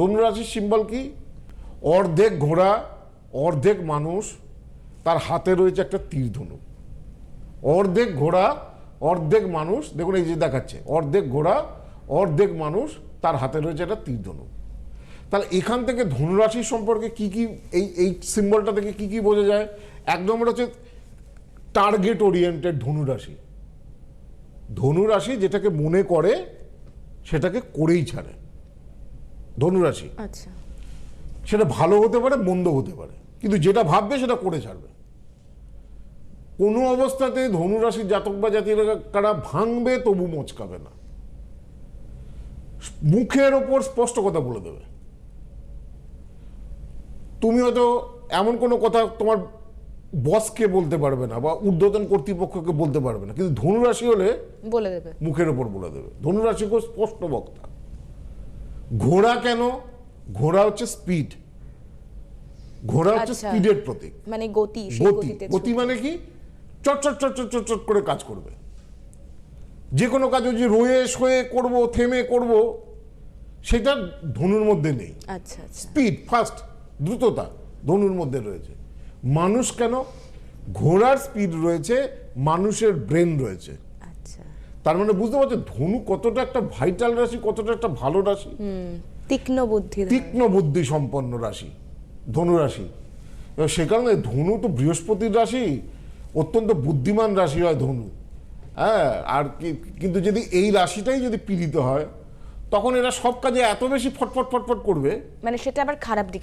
ধনুরাশির সিম্বল কি? অর্ধেক ঘোড়া, অর্ধেক মানুষ, তার হাতে রয়েছে একটা তীর ধনু অর্ধেক ঘোড়া, অর্ধেক মানুষ, দেখুন এই যে দেখাচ্ছে, অর্ধেক ঘোড়া, অর্ধেক মানুষ, তার হাতে রয়েছে একটা তীর ধনু তাহলে এখান থেকে ধনুরাশি সম্পর্কে কি কি এই এই সিম্বলটা থেকে কি কি বোঝা যায়? এক নম্বর হচ্ছে টার্গেট ওরিয়েন্টেড ধনুরাশি। ধনুরাশি যেটাকে মনে করে, সেটাকে করেই ছাড়ে। ধনুরাশি। আচ্ছা। সেটা ভালো হতে পারে মন্দ হতে পারে। কিন্তু যেটা ভাববে সেটা করে ছাড়বে। কোনো অবস্থাতে ধনুরাশির জাতক বা জাতিকারা ভাঙবে তবু মোচকাবে না। মুখের ওপর স্পষ্ট কথা বলে দেবে। তুমি হয়তো এমন কোনো কথা তোমার বসকে বলতে পারবে না বা ঊর্ধ্বতন কর্তৃপক্ষকে বলতে পারবে না। কিন্তু ধনুরাশি হলে বলে দেবে। মুখের ওপর বলে দেবে। ধনুরাশি খুব স্পষ্ট বক্তা। ঘোড়া কেন? ঘোড়া হচ্ছে স্পিড ঘোড়া হচ্ছে আচ্ছা। স্পিডের প্রতীক। মানে গতি গতি। গতি মানে কি? চট চট চট চট চট চট করে কাজ করবে। যে কোনো কাজ ওই যে রয়ে শয়ে করব থেমে করব সেটা ধনুর মধ্যে নেই। আচ্ছা আচ্ছা। স্পিড ফাস্ট দ্রুততা ধনুর মধ্যে রয়েছে। মানুষ কেন? ঘোড়ার স্পিড রয়েছে মানুষের ব্রেন রয়েছে। আচ্ছা তার মানে বুঝতে পারছ ধনু কতটা একটা ভাইটাল রাশি কতটা একটা ভালো রাশি। তীক্ষ্ণ বুদ্ধি তীক্ষ্ণ বুদ্ধি সম্পন্ন রাশি ধনু রাশি। সে কারণে ধনু তো বৃহস্পতির রাশি অত্যন্ত বুদ্ধিমান রাশি হয় ধনু। হ্যাঁ আর কি- কিন্তু যদি এই রাশিটাই যদি পীড়িত হয় তখন এরা সব কাজে এত বেশি ফটফট ফটফট করবে। মানে সেটা আবার খারাপ দিকে।